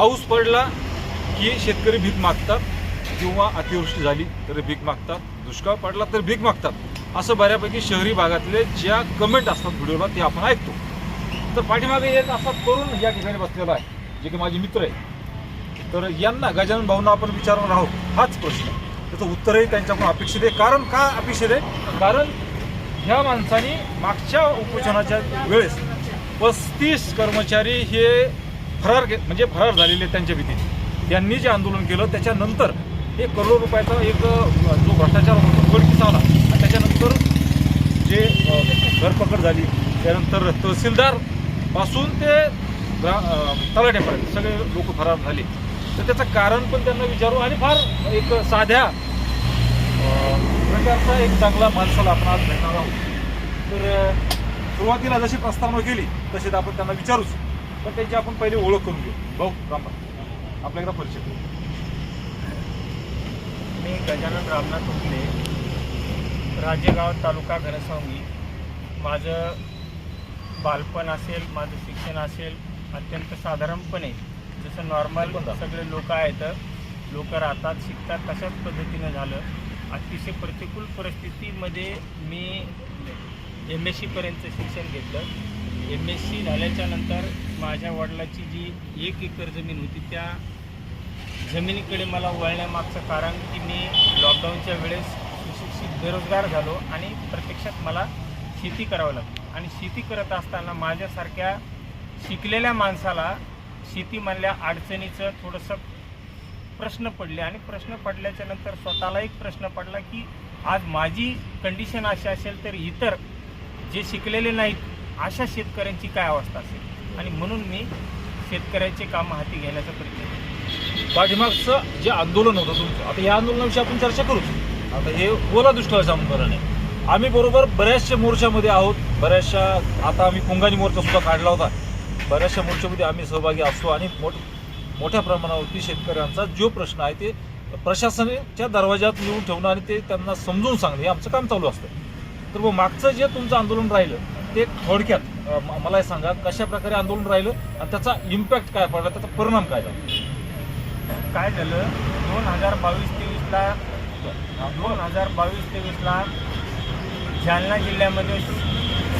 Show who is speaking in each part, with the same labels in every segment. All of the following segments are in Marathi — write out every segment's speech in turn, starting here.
Speaker 1: पाऊस पडला की शेतकरी भीक मागतात. किंवा अतिवृष्टी झाली तर भीक मागतात. दुष्काळ पडला तर भीक मागतात. असं बऱ्यापैकी शहरी भागातले ज्या कमेंट असतात व्हिडिओला ते आपण ऐकतो. तर पाठीमागे एक असा तरुण या ठिकाणी बसलेला आहे जे की माझे मित्र आहे. तर यांना गजानन भाऊंना आपण विचारणार आहोत हाच प्रश्न. त्याचं उत्तरही त्यांच्याकडून अपेक्षित आहे. कारण का अपेक्षित आहे? कारण ह्या माणसाने मागच्या उपोषणाच्या वेळेस पस्तीस कर्मचारी हे फरार के- म्हणजे फरार झालेले आहेत त्यांच्या भीतीने. त्यांनी जे आंदोलन केलं त्याच्यानंतर एक करोड रुपयाचा एक जो भ्रष्टाचार होता उघडकीस आला आणि त्याच्यानंतर जे घरपकड झाली त्यानंतर तहसीलदारपासून ते ग्रा अ, सगळे लोक फरार झाले. तर त्याचं कारण पण त्यांना विचारू आणि फार एक साध्या प्रकारचा एक चांगला माणसाला आपण आज भेटणार आहोत. तर सुरुवातीला जशी प्रस्तावना केली तशीच आपण त्यांना विचारूच. पण त्यांची आपण पहिले ओळख करून घेऊ. भाऊ रामबा आपल्याकडे परिचय करू.
Speaker 2: मी गजानन रामनाथ उगले राजेगाव तालुका घनसावंगी. माझं बालपण असेल माझं शिक्षण असेल अत्यंत साधारणपणे जसं नॉर्मल सगळे लोक आहेत लोक राहतात शिकतात तशाच पद्धतीनं झालं. अतिशय प्रतिकूल परिस्थितीमध्ये मी एम एस सीपर्यंत शिक्षण घेतलं. एम एस सी झाल्याच्यानंतर माझ्या वडिलाची जी एक एकर जमीन होती त्या जमिनीकडे मला वळण्यामागचं कारण की मी लॉकडाऊनच्या वेळेस सुशिक्षित बेरोजगार झालो आणि प्रत्यक्षात मला शेती करावं लागली. आणि शेती करत असताना माझ्यासारख्या शिकलेल्या माणसाला शेतीमधल्या अडचणीचं थोडंसं प्रश्न पडले. आणि प्रश्न पडल्याच्या नंतर स्वतःला एक प्रश्न पडला की आज माझी कंडिशन अशी असेल तर इतर जे शिकलेले नाहीत अशा शेतकऱ्यांची काय अवस्था असेल? आणि म्हणून मी शेतकऱ्याचे काम हाती घेण्याचा प्रयत्न केला
Speaker 1: पाठीमागचं जे आंदोलन होतं तुमचं आता या आंदोलनाविषयी आपण चर्चा करूच. आता हे ओला दुष्काळाचं आंदोलन आहे आम्ही बरोबर बऱ्याचशा मोर्चामध्ये आहोत. बऱ्याचशा आता आम्ही पुंगानी मोर्चा सुद्धा काढला होता. बऱ्याचशा मोर्चामध्ये आम्ही सहभागी असतो आणि मोठ मोठ्या प्रमाणावरती शेतकऱ्यांचा जो प्रश्न आहे ते प्रशासनाच्या दरवाजात येऊन ठेवणं आणि ते त्यांना समजून सांगणं हे आमचं काम चालू असतं. तर मग मागचं जे तुमचं आंदोलन राहिलं ते थोडक्यात मला हे सांगा कशा प्रकारे आंदोलन राहिलं आणि त्याचा इम्पॅक्ट काय पडला त्याचा परिणाम काय झाला?
Speaker 2: काय झालं? दोन हजार बावीस तेवीसला दोन हजार बावीस तेवीसला जालना जिल्ह्यामध्ये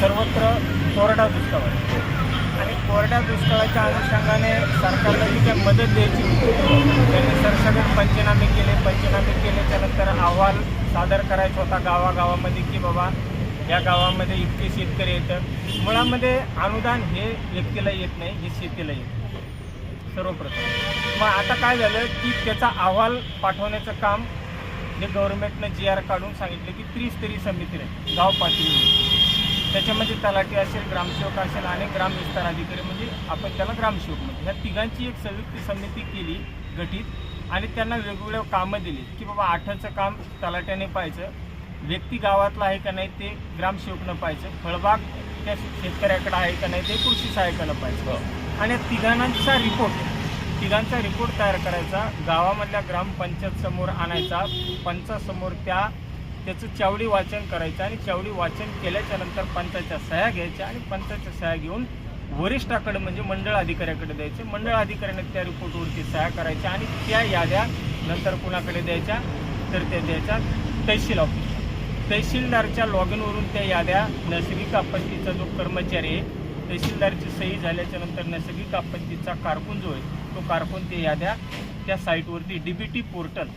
Speaker 2: सर्वत्र कोरडा दुष्काळ आहे. आणि कोरड्या दुष्काळाच्या अनुषंगाने सरकारला जी काही मदत द्यायची होती त्यांनी सरसकट पंचनामे केले. पंचनामे केल्याच्यानंतर अहवाल सादर करायचा होता गावागावामध्ये की बाबा या गावामध्ये इतके शेतकरी येतं मुळामध्ये अनुदान हे व्यक्तीला येत नाही हे शेतीला येत सर्वप्रथम. मग आता काय झालं की त्याचा अहवाल पाठवण्याचं काम हे गव्हर्नमेंटनं जी आर काढून सांगितलं की त्रिस्तरीय समिती आहे गाव पातळीवर त्याच्यामध्ये तलाठी असेल ग्रामसेवक असेल आणि ग्राम विस्तार अधिकारी म्हणजे आपण त्याला ग्रामसेवक म्हणतो. ह्या तिघांची एक संयुक्त समिती केली गठीत आणि त्यांना वेगवेगळ्या कामं दिली की बाबा आठाचं काम तलाट्याने पाहायचं व्यक्ती गावातला आहे का नाही ते ग्रामसेवकनं पाहायचं. फळबाग त्या शेतकऱ्याकडे आहे का नाही ते कृषी सहाय्यकानं पाहायचं. आणि या तिघांचा रिपोर्ट तिघांचा रिपोर्ट तयार करायचा. गावामधल्या ग्रामपंचायत समोर आणायचा. पंचासमोर त्या त्याचं चावडी वाचन करायचं आणि चावडी वाचन केल्याच्यानंतर पंचाच्या सह्या घ्यायच्या आणि पंचाच्या सह्या घेऊन वरिष्ठाकडे म्हणजे मंडळ अधिकाऱ्याकडे द्यायचे. मंडळ अधिकाऱ्याने त्या रिपोर्टवरती सह्या करायच्या आणि त्या याद्या नंतर कुणाकडे द्यायच्या? तर त्या द्यायच्या तहसील ऑफिस तहसीलदारच्या लॉग इनवरून त्या याद्या नैसर्गिक आपत्तीचा जो कर्मचारी आहे तहसीलदारची सही झाल्याच्यानंतर नैसर्गिक आपत्तीचा कारकून जो आहे तो कारकून त्या याद्या त्या साईटवरती डी बी टी पोर्टल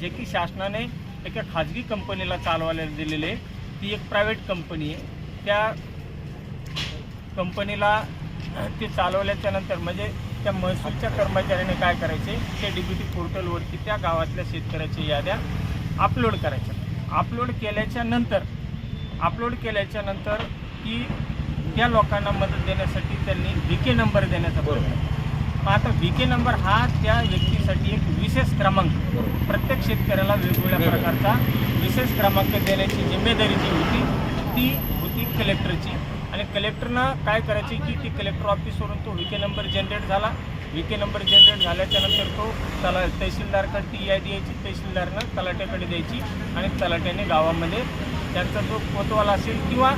Speaker 2: जे की शासनाने एका खाजगी कंपनीला चालवायला दिलेले आहे. ती एक प्रायव्हेट कंपनी आहे त्या कंपनीला ते चालवल्याच्या नंतर म्हणजे त्या महसूलच्या कर्मचाऱ्याने काय करायचे ते डी बी टी पोर्टलवरती त्या गावातल्या शेतकऱ्याच्या याद्या अपलोड करायच्या अपलोड केल्याच्यानंतर अपलोड केल्याच्यानंतर की त्या लोकांना मदत देण्यासाठी त्यांनी व्ही के नंबर देण्याचा मग आता व्ही के नंबर हा त्या व्यक्तीसाठी एक विशेष क्रमांक. प्रत्येक शेतकऱ्याला वेगवेगळ्या प्रकारचा विशेष क्रमांक देण्याची जिम्मेदारी जी होती. ती होती कलेक्टरची आणि कलेक्टरनं काय करायचे की ती कलेक्टर ऑफिसवरून तो व्ही के नंबर जनरेट झाला. व्ही के नंबर जनरेट झाल्याच्यानंतर तो तला तहसीलदारकडे आय यादी यायची तहसीलदारनं तलाट्याकडे द्यायची आणि तलाट्याने गावामध्ये त्यांचा जो कोतवाल असेल किंवा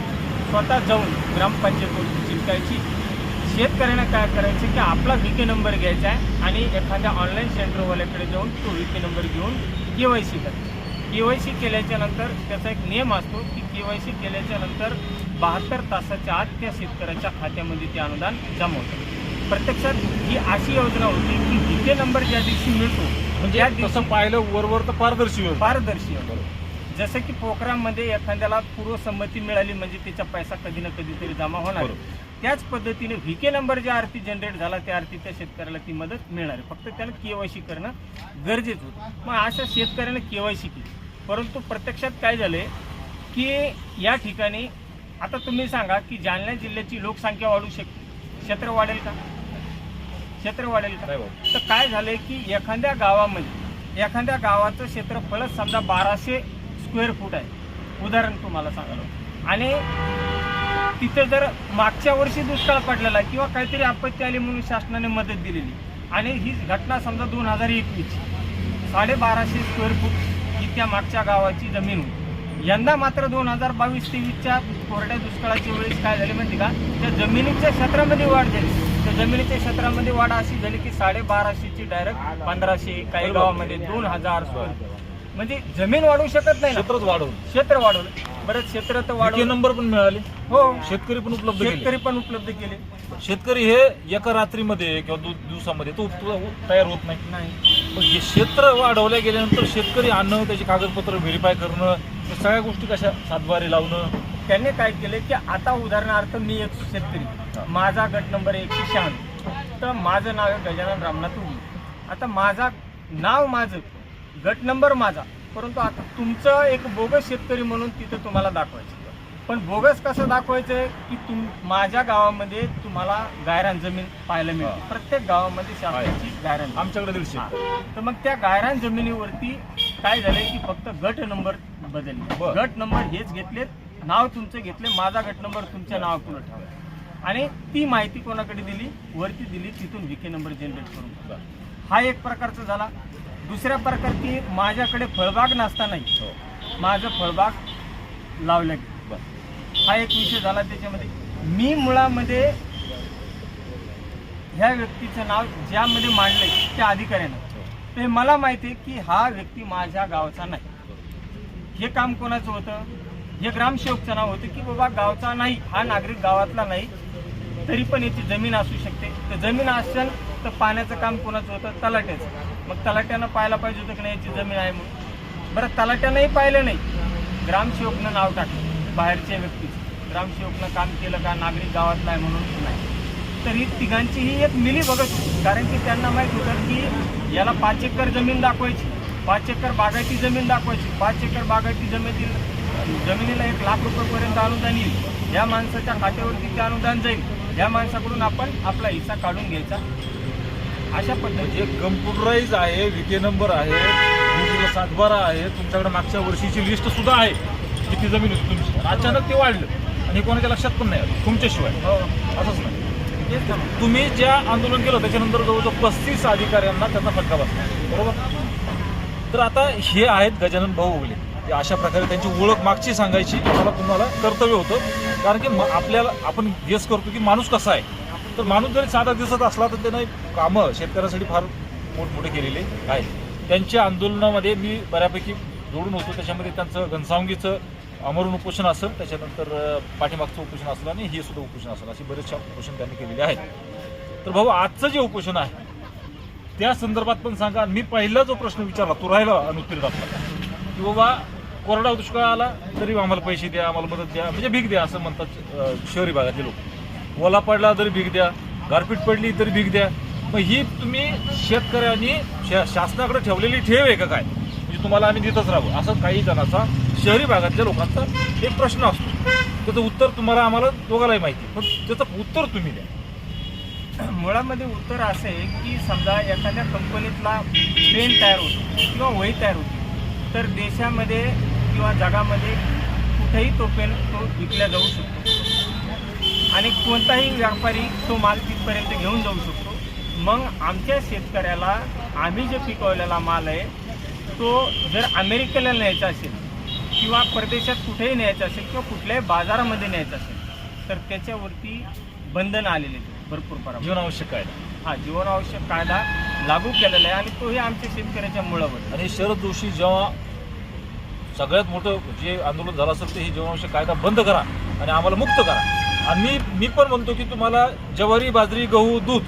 Speaker 2: स्वतः जाऊन ग्रामपंचायत जिंकायची. शेतकऱ्यानं काय करायचं की आपला व्ही नंबर घ्यायचा आहे आणि एखाद्या ऑनलाईन सेंटरवाल्याकडे जाऊन तो व्ही नंबर घेऊन के वाय सी करायचा के वाय सी केल्याच्यानंतर त्याचा एक नियम असतो की के वाय सी केल्याच्यानंतर बहात्तर तासाच्या आत त्या शेतकऱ्याच्या खात्यामध्ये ते अनुदान जमा होतं. प्रत्यक्षात ही अशी योजना होती की व्ही नंबर ज्या दिवशी मिळतो
Speaker 1: म्हणजे तसं पाहिलं वरवर तर पारदर्शी.
Speaker 2: पारदर्शी जसं की प्रोग्राममध्ये एखाद्याला पूर्वसंमती मिळाली म्हणजे त्याचा पैसा कधी ना कधीतरी जमा होणार. त्याच पद्धतीने व्हीके नंबर ज्या आरती जनरेट झाला त्या आरती त्या शेतकऱ्याला ती मदत मिळणार आहे. फक्त त्याला केवायसी करणं गरजेचं होतं. मग अशा शेतकऱ्याने केवायसी केली. परंतु प्रत्यक्षात काय झालंय की या ठिकाणी आता तुम्ही सांगा की जालना जिल्ह्याची लोकसंख्या वाढू शकते क्षेत्र वाढेल का? क्षेत्र वाढेल का. तर काय झालंय की एखाद्या गावामध्ये एखाद्या गावाचं क्षेत्रफळच समजा बाराशे स्क्वेअर फूट आहे. उदाहरण तुम्हाला सांगायला आणि तिथे जर मागच्या वर्षी दुष्काळ पडलेला किंवा काहीतरी आपत्ती आली म्हणून शासनाने मदत दिलेली आणि ही घटना समजा दोन हजार एकवीसची. साडेबाराशे स्क्वेअर फूट इतक्या मागच्या गावाची जमीन होती. यंदा मात्र दोन हजार बावीस तेवीसच्या कोरड्या दुष्काळाच्या वेळेस काय झाले माहिती का? त्या जमिनीच्या क्षेत्रामध्ये वाढ झाली. त्या जमिनीच्या क्षेत्रामध्ये वाढ अशी झाली की साडेबाराशेची डायरेक्ट पंधराशे काही. गावामध्ये दोन हजार म्हणजे जमीन वाढवू शकत नाही
Speaker 1: क्षेत्रच वाढवलं.
Speaker 2: क्षेत्र वाढवलं. बरं क्षेत्र तर वाढवलं.
Speaker 1: नंबर पण मिळाले.
Speaker 2: हो.
Speaker 1: शेतकरी पण उपलब्ध केले.
Speaker 2: शेतकरी पण उपलब्ध केले.
Speaker 1: शेतकरी हे एका रात्रीमध्ये किंवा दोन दिवसामध्ये तो तयार होत नाही. हे क्षेत्र वाढवल्या गेल्यानंतर शेतकरी आणणं त्याची कागदपत्र व्हेरीफाय करणं सगळ्या गोष्टी कशा सातबारे लावणं?
Speaker 2: त्यांनी काय केले की आता उदाहरणार्थ मी एक शेतकरी. माझा गट नंबर एकशे शहाण्णव तर माझं नाव आहे गजानन रामनाथ उगी आता माझा नाव माझं गट नंबर माझा. परंतु आता तुमचं एक बोगस शेतकरी म्हणून तिथं तुम्हाला दाखवायचं पण बोगस कसं दाखवायचं आहे की तुम माझ्या गावामध्ये तुम्हाला गायरान जमीन पाहायला मिळते
Speaker 1: हा.
Speaker 2: प्रत्येक गावामध्ये शासनाची गायरान.
Speaker 1: आमच्याकडे दीडशे.
Speaker 2: हा. तर मग त्या गायरान जमिनीवरती काय झालंय की फक्त गट नंबर बदलले. गट नंबर हेच घेतलेत नाव तुमचं घेतले माझा गट नंबर तुमच्या नावापुढे ठेवला आणि ती माहिती कोणाकडे दिली? वरती दिली तिथून विके नंबर जनरेट करून. हा एक प्रकारचा झाला. दुसऱ्या प्रकार की माझ्याकडे फळबाग नसतानाही
Speaker 1: हो.
Speaker 2: माझं फळबाग लावलं गेलं. हा एक विषय झाला त्याच्यामध्ये. मी मुळामध्ये ह्या व्यक्तीचं नाव ज्यामध्ये मांडलंय त्या अधिकाऱ्यानं ते मला माहिती आहे की हा व्यक्ती माझ्या गावचा नाही. हे काम कोणाचं होतं? हे ग्रामसेवकचं नाव होतं की बाबा गावचा नाही. हा नागरिक गावातला नाही. तरी पण याची जमीन असू शकते. तर जमीन असेल तर पाण्याचं काम कोणाचं होतं? तलाट्याचं. मग तलाट्यानं पाहायला पाहिजे होतं की नाही याची जमीन आहे म्हणून. बरं तलाट्यानंही पाहिलं नाही. ग्रामसेवकनं नाव टाकलं. बाहेरच्या व्यक्तीचं. ग्रामसेवकनं काम केलं का नागरिक गावातला आहे म्हणून नाही. तर ही तिघांची ही एक मिली बघत होती. कारण की त्यांना माहीत होतं की याला पाच एकर जमीन दाखवायची. पाच एकर बागायती जमीन दाखवायची. पाच एकर बागायती जमीन जमिनीला एक लाख रुपयेपर्यंत अनुदान येईल. या माणसाच्या खात्यावरती ते अनुदान जाईल. या माणसाकडून आपण आपला हिस्सा काढून घ्यायचा. अशा पद्धतीने.
Speaker 1: म्हणजे कम्प्युटराईज आहे विके नंबर आहे सातबारा आहे तुमच्याकडे मागच्या वर्षीची लिस्ट सुद्धा आहे. किती जमीन होती तुमची? आणि अचानक ते वाढलं. आणि हे कोणाच्या लक्षात पण नाही आलं. तुमच्याशिवाय.
Speaker 2: हो.
Speaker 1: असंच नाही. तुम्ही ज्या आंदोलन केलं त्याच्यानंतर जवळजवळ पस्तीस अधिकाऱ्यांना त्याचा फटका बसला. बरोबर? तर आता हे आहेत गजानन भाऊ उगले. अशा प्रकारे त्यांची ओळख मागची सांगायची. आम्हाला तुम्हाला कर्तव्य होतं. कारण की आपल्याला आपण गेस करतो की माणूस कसा आहे. तर माणूस जरी साधा दिसत असला तर त्यानं कामं शेतकऱ्यासाठी फार मोठमोठे केलेले आहेत. त्यांच्या आंदोलनामध्ये मी बऱ्यापैकी जोडून होतो. त्याच्यामध्ये त्यांचं घनसावंगीचं अमरून उपोषण असेल त्याच्यानंतर पाठीमागचं उपोषण असलं आणि हे सुद्धा उपोषण असेल. अशी बरेचशा उपोषण त्यांनी केलेले आहेत. तर भाऊ आजचं जे उपोषण आहे त्या संदर्भात पण सांगा. मी पहिला जो प्रश्न विचारला तो राहिला अनुत्तीर्ण आपला की बाबा कोरडा दुष्काळ आला तरी आम्हाला पैसे द्या आम्हाला मदत द्या म्हणजे भीक द्या असं म्हणतात शहरी भागातले लोक. ओला पडला तरी भीक द्या गारपीट पडली तरी भीक द्या. मग ही तुम्ही शेतकऱ्यांनी शा- शासनाकडे ठेवलेली ठेव आहे का काय? म्हणजे तुम्हाला आम्ही देतच राहू असं काही जणांचा शहरी भागातल्या लोकांचा एक प्रश्न असतो. त्याचं उत्तर तुम्हाला आम्हाला दोघांनाही माहिती पण त्याचं उत्तर तुम्ही द्या.
Speaker 2: मुळामध्ये उत्तर असं आहे की समजा एखाद्या कंपनीतला पेन तयार होतो किंवा वही तयार होती तर देशामध्ये किंवा जगामध्ये कुठेही तो पेन तो विकला जाऊ शकतो. आणि कोणताही व्यापारी तो माल तिथपर्यंत घेऊन जाऊ शकतो. मग आमच्या शेतकऱ्याला आम्ही जे पिकवलेला माल आहे तो जर अमेरिकेला न्यायचा असेल किंवा परदेशात कुठेही न्यायचा असेल किंवा कुठल्याही बाजारामध्ये न्यायचा असेल तर त्याच्यावरती बंधनं आलेली भरपूर प्रमाणात.
Speaker 1: जीवनावश्यक कायदा.
Speaker 2: हा जीवनावश्यक कायदा लागू केलेला आहे आणि तोही आमच्या शेतकऱ्याच्या मुळावर.
Speaker 1: आणि शरद जोशी जेव्हा सगळ्यात मोठं जे आंदोलन झालं असेल ते हे जीवनावश्यक कायदा बंद करा आणि आम्हाला मुक्त करा. आणि मी मी पण म्हणतो की तुम्हाला ज्वारी बाजरी गहू दूध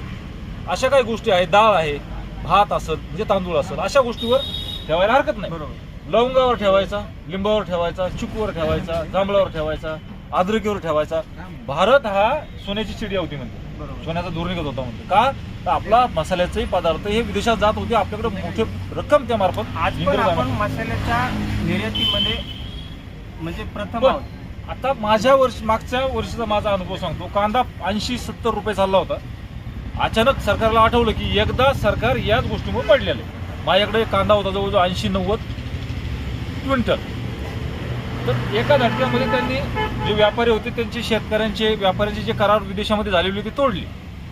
Speaker 1: अशा काही गोष्टी आहेत डाळ आहे भात असेल म्हणजे तांदूळ असेल अशा गोष्टीवर ठेवायला हरकत नाही.
Speaker 2: बरोबर.
Speaker 1: लवंगावर ठेवायचा लिंबावर ठेवायचा चिकूवर ठेवायचा जांभळावर ठेवायचा अद्रकीवर ठेवायचा. भारत हा सोन्याची चिडी होती म्हणते. सोन्याचा दूर निघत होता म्हणते. का? तर आपला मसाल्याचेही पदार्थ हे विदेशात जात होते आपल्याकडे मोठे रक्कम त्यामार्फत
Speaker 2: आज पण आपण. मसाल्याच्या निर्यातीमध्ये म्हणजे प्रथम आहोत.
Speaker 1: आता माझ्या वर्ष मागच्या वर्षीचा माझा अनुभव सांगतो. कांदा ऐंशी सत्तर रुपये चालला होता. अचानक सरकारला आठवलं की एकदा सरकार याच गोष्टीमुळे पडलेलं आहे. माझ्याकडे कांदा होता जवळजवळ ऐंशी नव्वद क्विंटल. तर एका झटक्यामध्ये त्यांनी जे व्यापारी होते त्यांचे शेतकऱ्यांचे व्यापाऱ्यांचे जे करार विदेशामध्ये झालेली होती तोडली.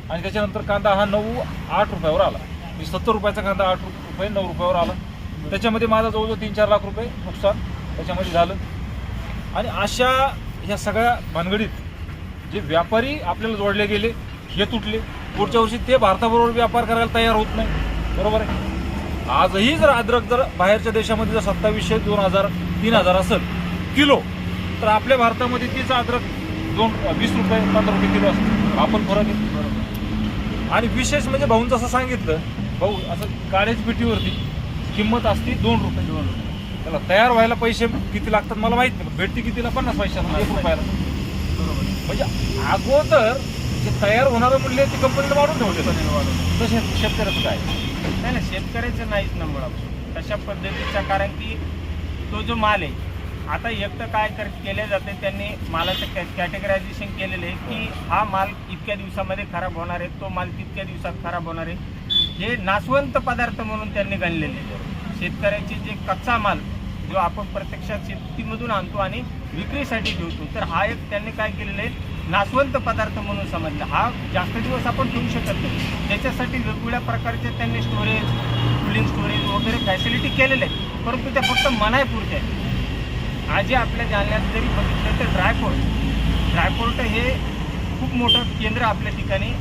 Speaker 1: आणि त्याच्यानंतर कांदा हा नऊ आठ रुपयावर आला. म्हणजे सत्तर रुपयाचा कांदा आठ रुपये नऊ रुपयावर आला. त्याच्यामध्ये माझा जवळजवळ तीन चार लाख रुपये नुकसान त्याच्यामध्ये झालं. आणि अशा ह्या सगळ्या भानगडीत जे व्यापारी आपल्याला जोडले गेले हे तुटले. पुढच्या वर्षी ते भारताबरोबर व्यापार करायला तयार होत नाही. बरोबर आहे? आजही जर अद्रक जर बाहेरच्या देशामध्ये जर सत्तावीसशे दोन हजार तीन हजार असेल किलो तर आपल्या भारतामध्ये तीच अद्रक दोन वीस रुपये पंधरा रुपये किलो असते. आपण फरक आहे. आणि विशेष म्हणजे भाऊंचं असं सांगितलं भाऊ असं काळ्याच पेटीवरती किंमत असते दोन रुपये.
Speaker 2: दोन
Speaker 1: त्याला तयार व्हायला पैसे किती लागतात मला माहीत नाही भेटते कितीला? पन्नास पैशाला एक रुपयाला.
Speaker 2: बरोबर
Speaker 1: म्हणजे अगोदर जे तयार होणारं मूल्य ते कंपनीला वाढून ठेवले तसे शेतकऱ्याचं काय?
Speaker 2: नाही ना शेतकऱ्याचं नाहीच ना मुळात तशा पद्धतीचा कारण की तो जो माल आहे आता एक तर काय कर केले जाते त्यांनी मालाचं कॅ कॅटेगरायझेशन केलेलं आहे की हा माल इतक्या दिवसामध्ये खराब होणार आहे तो माल तितक्या दिवसात खराब होणार आहे. हे नाशवंत पदार्थ म्हणून त्यांनी गणलेले आहे. शेतकऱ्याचे जे कच्चा माल जो आपण प्रत्यक्षात शेतीमधून आणतो आणि विक्रीसाठी ठेवतो तर हा एक त्यांनी काय केलेलं आहे? नाशवंत पदार्थ म्हणून समजला. हा जास्त दिवस आपण ठेवू शकत नाही. त्याच्यासाठी वेगवेगळ्या प्रकारचे त्यांनी स्टोरेज कुलिंग स्टोरेज वगैरे फॅसिलिटी केलेले आहेत. परंतु त्या फक्त मनायपुरत्या आहेत. आजही आपल्या जालन्यात जरी बघितलं तर ड्रायपोर्ट ड्रायपोर्ट हे खूप मोठं केंद्र आपल्या ठिकाणी.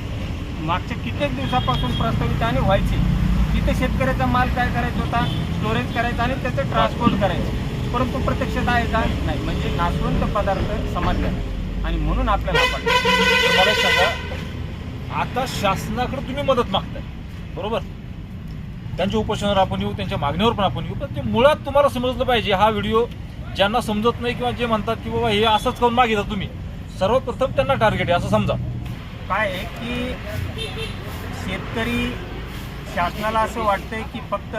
Speaker 2: मागच्या कित्येक दिवसापासून प्रस्तावित आणि व्हायचे. तिथे शेतकऱ्याचा माल काय करायचा होता? स्टोरेज करायचा आणि त्याचं ट्रान्सपोर्ट करायचं. परंतु प्रत्यक्षता आहे का नाही. म्हणजे नाशवंत पदार्थ समजले आणि म्हणून आपल्याला आपण
Speaker 1: मला सांगा. आता शासनाकडे तुम्ही मदत मागताय. बरोबर? त्यांच्या उपोषणावर आपण येऊ त्यांच्या मागणीवर पण आपण येऊ. पण ते मुळात तुम्हाला समजलं पाहिजे. हा व्हिडिओ ज्यांना समजत नाही किंवा जे म्हणतात की बाबा हे असंच करून मागितलं तुम्ही सर्वप्रथम त्यांना टार्गेट आहे असं समजा.
Speaker 2: काय आहे की शेतकरी शासनाला असं वाटतंय की फक्त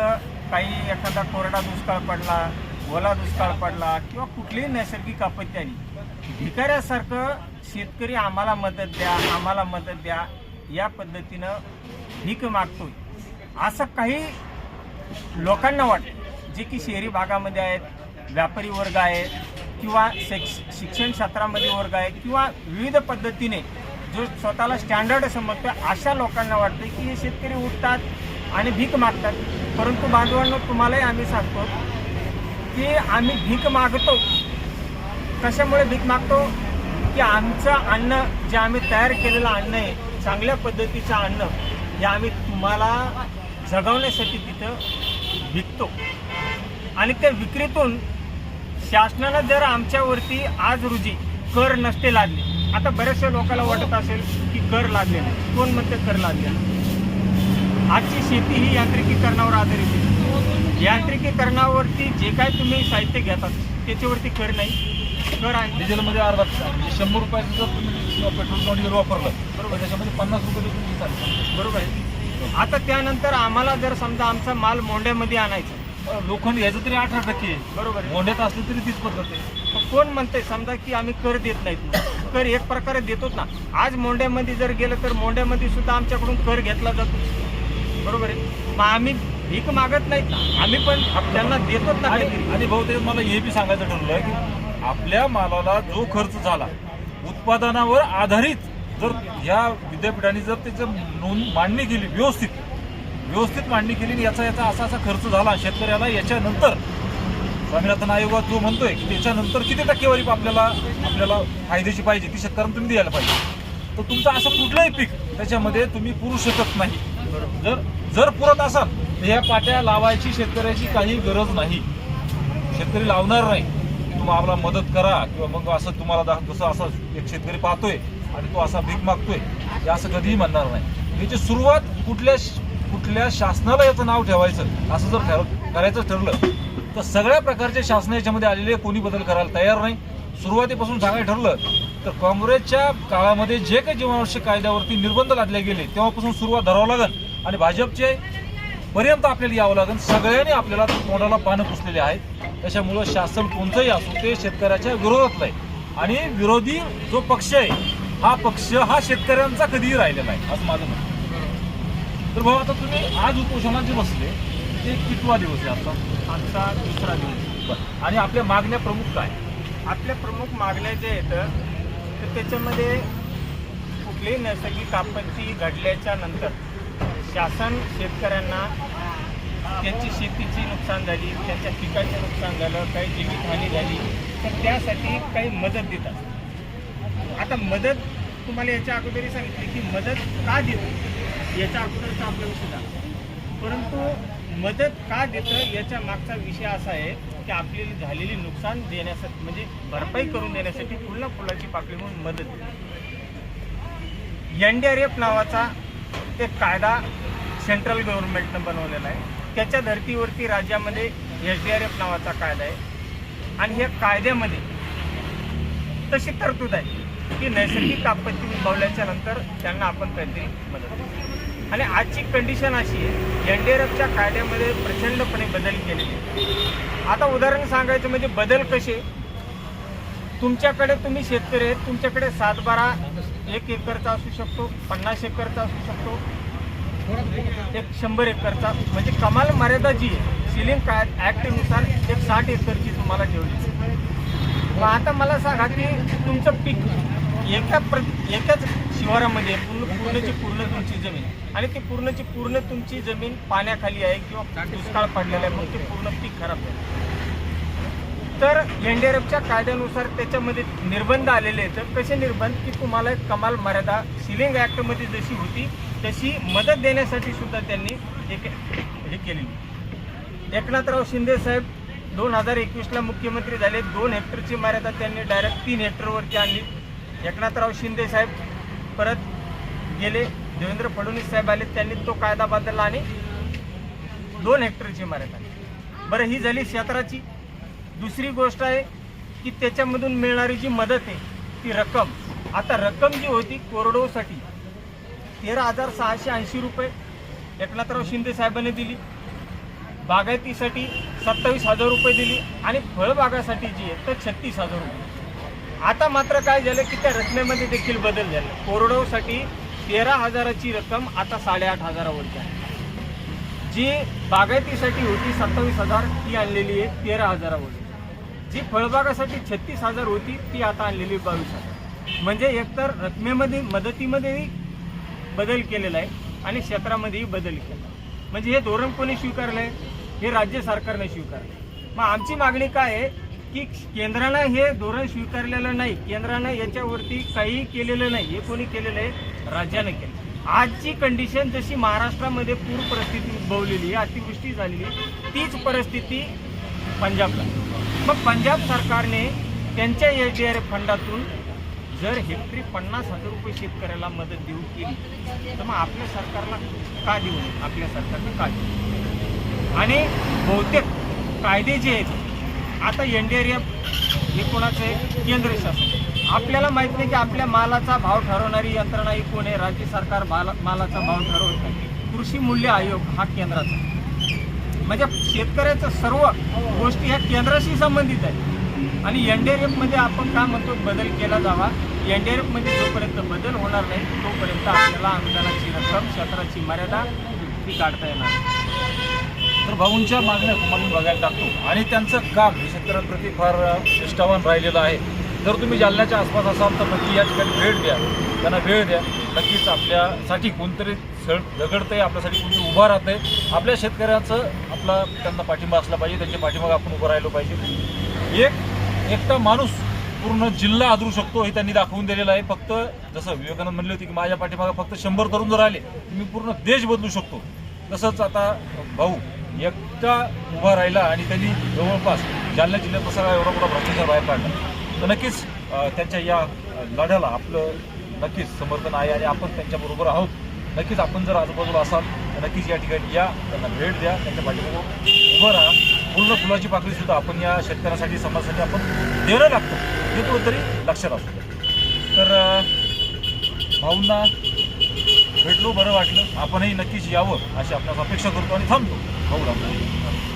Speaker 2: काही एखादा कोरडा दुष्काळ पडला ओला दुष्काळ पडला किंवा कुठलीही नैसर्गिक आपत्ती आली भिकाऱ्यासारखं शेतकरी आम्हाला मदत द्या आम्हाला मदत द्या या पद्धतीनं भीक मागतोय. असं काही लोकांना वाटतं जे की शहरी भागामध्ये आहेत व्यापारी वर्ग आहे किंवा शैक्ष शिक्षण क्षेत्रामध्ये वर्ग आहे किंवा विविध पद्धतीने जो स्वतःला स्टँडर्ड समजतो अशा लोकांना वाटतं की हे शेतकरी उठतात आणि भीक मागतात. परंतु बांधवांना तुम्हालाही आम्ही सांगतो की आम्ही भीक मागतो. कशामुळे भीक मागतो? की आमचं अन्न जे आम्ही तयार केलेलं अन्न आहे चांगल्या पद्धतीचं अन्न हे आम्ही तुम्हाला जगवण्यासाठी तिथं विकतो. आणि त्या विक्रीतून शासनानं जर आमच्यावरती आज रोजी कर नसते लादले आता बऱ्याचशा लोकांना वाटत असेल की कर लागले नाही. कोण म्हणते कर लागले? आजची शेती ही यांत्रिकीकरणावर आधारित आहे. यांत्रिकीकरणावरती जे काय तुम्ही साहित्य घेतात त्याच्यावरती कर नाही. कर आहे.
Speaker 1: डिझेलमध्ये अर्धा म्हणजे शंभर रुपयाचं जर तुम्ही पेट्रोल डिझेल वापरलं बरोबर. त्याच्यामध्ये पन्नास रुपये
Speaker 2: बरोबर आहे. आता त्यानंतर आम्हाला जर समजा आमचा माल मोंड्यामध्ये आणायचा
Speaker 1: लोखंड घ्यायचं तरी अठरा टक्के.
Speaker 2: बरोबर आहे.
Speaker 1: मोंढ्यात असलं तरी तीच पद्धत आहे.
Speaker 2: कोण म्हणतंय समजा की आम्ही कर देत नाहीत कर एक प्रकारे देतोच ना. आज मोंड्यामध्ये जर गेलं तर मोंड्यामध्ये सुद्धा आमच्याकडून कर घेतला जातो. बरोबर आहे? मग आम्ही भीक मागत नाहीत ना. आम्ही पण त्यांना देतोच ना
Speaker 1: आणि
Speaker 2: काहीतरी.
Speaker 1: आणि बहुतेक मला हे बी सांगायचं ठरलं की आपल्या मालाला जो खर्च झाला उत्पादनावर आधारित जर ह्या विद्यापीठाने जर त्याचं नोंद मांडणी केली व्यवस्थित व्यवस्थित मांडणी केली याचा याचा असा असा खर्च झाला शेतकऱ्याला. याच्यानंतर स्वामीनाथन आयोगात जो म्हणतोय की त्याच्यानंतर किती टक्केवारी आपल्याला आपल्याला फायद्याची पाहिजे ती शेतकऱ्यांना तुम्ही द्यायला पाहिजे. तर तुमचं असं कुठलंही पीक त्याच्यामध्ये तुम्ही पुरू शकत नाही. जर जर पुरत असाल तर ह्या पाट्या लावायची शेतकऱ्याची काही गरज नाही. शेतकरी लावणार नाही. तुम्ही आम्हाला मदत करा किंवा मग असं तुम्हाला जसं असं एक शेतकरी पाहतोय आणि तो असा भीक मागतोय हे असं कधीही म्हणणार नाही. याची सुरुवात कुठल्या कुठल्या शासनाला याचं नाव ठेवायचं असं जर करायचं ठरलं तर सगळ्या प्रकारचे शासन याच्यामध्ये आलेले कोणी बदल करायला तयार नाही. सुरुवातीपासून सांगायला ठरलं तर काँग्रेसच्या काळामध्ये जे काही जीवनावश्यक कायद्यावरती निर्बंध लादले गेले तेव्हापासून सुरुवात धरावं लागेल आणि भाजपचे पर्यंत आपल्याला यावं लागेल सगळ्यांनी आपल्याला तोंडाला पानं पुसलेले आहेत. त्याच्यामुळं शासन कोणतंही असो ते शेतकऱ्याच्या विरोधातलं आहे. आणि विरोधी जो पक्ष आहे हा पक्ष हा शेतकऱ्यांचा कधीही राहिलेला आहे असं माझं म्हणणं तर भाऊ आता तुम्ही आज उपोषणात जे बसले. ते कितवा दिवस आहे आता?
Speaker 2: आजचा दुसरा दिवस.
Speaker 1: आणि आपल्या मागण्या प्रमुख काय?
Speaker 2: आपल्या प्रमुख मागण्या जे आहेत तर त्याच्यामध्ये कुठलीही नैसर्गिक आपत्ती घडल्याच्या नंतर शासन शेतकऱ्यांना त्यांची शेतीची नुकसान झाली त्यांच्या पिकाचे नुकसान झालं काही जीवितहानी झाली तर त्यासाठी काही मदत देतात. आता मदत तुम्हाला याच्या अगोदरही सांगितली की मदत का देतो याच्या अगोदरचा आपला विषय झाला. परंतु मदत का देतं याच्या मागचा विषय असा आहे की आपल्याला झालेली नुकसान देण्यासाठी म्हणजे भरपाई करून देण्यासाठी पुन्हा फुलाची पाकळी म्हणून मदत एन डी आर एफ नावाचा एक कायदा सेंट्रल गव्हर्नमेंटनं बनवलेला आहे. त्याच्या धर्तीवरती राज्यामध्ये एस डी आर एफ नावाचा कायदा आहे. आणि या कायद्यामध्ये तशी तरतूद आहे की नैसर्गिक आपत्ती उद्भवल्याच्या नंतर त्यांना आपण काहीतरी मदत करू. आणि आजची कंडिशन अशी आहे. एन डी आर एफच्या कायद्यामध्ये प्रचंडपणे बदल केलेले आता उदाहरण सांगायचं म्हणजे बदल कसे? तुमच्याकडे तुम्ही शेतकरी आहेत तुमच्याकडे सात बारा एक एकरचा असू शकतो पन्नास एकरचा असू शकतो एक शंभर एकरचा म्हणजे कमाल मर्यादा जी आहे सिलिंग काय ॲक्टनुसार एक साठ एकरची तुम्हाला ठेवली. मग आता मला सांगा की तुमचं पीक एका प्र एकाच शिवारामध्ये पूर्ण पूर्णची पूर्ण तुमची जमीन. आणि ती पूर्णची पूर्ण तुमची जमीन पाण्याखाली आहे किंवा दुष्काळ पडलेला आहे मग ते पूर्ण पीक खराब झालं तर एन डी आर एफच्या कायद्यानुसार त्याच्यामध्ये निर्बंध आलेले आहेत. तर कसे निर्बंध? की तुम्हाला एक कमाल मर्यादा सिलिंग ॲक्टमध्ये जशी होती तशी मदत देण्यासाठी सुद्धा त्यांनी एक हे केलेली. एकनाथराव शिंदे साहेब दोन हजार एकवीसला मुख्यमंत्री झाले. दोन हेक्टरची मर्यादा त्यांनी डायरेक्ट तीन हेक्टरवरती आणली. एकनाथराव शिंदे साहेब परत गेले. देवेंद्र फडणवीस साहेब आले. त्यांनी तो कायदा बदलला आणि दोन हेक्टरची मर्यादा आली बरं ही झाली क्षेत्राची. दुसरी गोष्ट आहे की त्याच्यामधून मिळणारी जी मदत आहे ती रक्कम. आता रक्कम जी होती कोरडोसाठी तेरा हजार सहाशे ऐंशी रुपये एकनाथराव शिंदे साहेबांनी दिली. बागायतीसाठी सत्तावीस हजार रुपये दिली आणि फळबागासाठी जी आहे तर छत्तीस हजार रुपये. आता मात्र काय झालं की त्या रकमेमध्ये देखील बदल झाला. कोरडवसाठी तेरा हजाराची रक्कम आता साडेआठ हजारावरची आहे. जी बागायतीसाठी होती सत्तावीस हजार ती आणलेली आहे तेरा हजारावर जी फळबागासाठी छत्तीस हजार होती ती आता आणलेली बावीस हजार. म्हणजे एकतर रकमेमध्ये मदतीमध्येही बदल केलेला आहे आणि क्षेत्रामध्येही बदल केला म्हणजे हे धोरण कोणी स्वीकारलं आहे हे राज्य सरकारने स्वीकारलं मग आमची मागणी काय आहे? की केंद्रानं हे धोरण स्वीकारलेलं नाही केंद्रानं याच्यावरती काही केलेलं नाही हे कोणी केलेलं आहे? राज्यानं केलं आजची कंडिशन जशी महाराष्ट्रामध्ये पूर परिस्थिती उद्भवलेली आहे अतिवृष्टी झालेली तीच परिस्थिती पंजाबला. मग पंजाब सरकारने त्यांच्या एच डी आर एफ फंडातून जर हेक्टरी पन्नास हजार रुपये शेतकऱ्याला मदत देऊ केली तर मग आपल्या सरकारला का देऊ नये? आपल्या सरकारनं का देऊ आणि बहुतेक कायदे जे आहेत आता एन डी आर एफ हे कोणाचं केंद्र शासन. आपल्याला माहीत नाही की आपल्या मालाचा भाव ठरवणारी यंत्रणा ही कोण आहे? राज्य सरकार माला मालाचा भाव ठरवत नाही. कृषी मूल्य आयोग हा केंद्राचा. म्हणजे शेतकऱ्याचं सर्व गोष्टी ह्या केंद्राशी संबंधित आहे आणि एन डी आर एफमध्ये आपण काय म्हणतो? बदल केला जावा. एन डी आर एफमध्ये जोपर्यंत बदल होणार नाही तोपर्यंत आपल्याला अनुदानाची रक्कम क्षेत्राची मर्यादा ती काढता येणार
Speaker 1: तर भाऊंच्या मागण्या तुम्हाला बघायला टाकतो. आणि त्यांचं काम हे शेतकऱ्यांप्रती फार निष्ठावान राहिलेलं आहे. जर तुम्ही जालन्याच्या आसपास असाल तर नक्की या ठिकाणी भेट द्या. त्यांना वेळ द्या. नक्कीच आपल्यासाठी कोणतरी सळ आहे आपल्यासाठी कोणतरी उभा आहे आपल्या शेतकऱ्याचं आपला त्यांना पाठिंबा असला पाहिजे. त्यांच्या पाठिंबा आपण उभं राहिलो पाहिजे. एक एकटा माणूस पूर्ण जिल्हा आदरू शकतो हे त्यांनी दाखवून दिलेलं आहे. फक्त जसं विवेकानंद म्हणले होते की माझ्या पाठीमागं फक्त शंभर तरुण जर आले मी पूर्ण देश बदलू शकतो. तसंच आता भाऊ एकटा उभा राहिला आणि त्यांनी जवळपास जालना जिल्ह्यात कसा एवढा मोठा भ्रष्टाचार बाहेर काढला. तर नक्कीच त्यांच्या या लढ्याला आपलं नक्कीच समर्थन आहे आणि आपण त्यांच्याबरोबर आहोत. नक्कीच आपण जर आजूबाजूला असाल तर नक्कीच या ठिकाणी या त्यांना भेट द्या त्यांच्या पाठीमागं उभं राहा. पूर्ण फुलाची पाकळी सुद्धा आपण या शेतकऱ्यासाठी समाजासाठी आपण देणं लागतो हे कुठंतरी लक्षात असू तर भाऊंना भेटलो बरं वाटलं. आपणही नक्कीच यावं अशी आपणास अपेक्षा करतो आणि थांबतो. भाऊ रामराव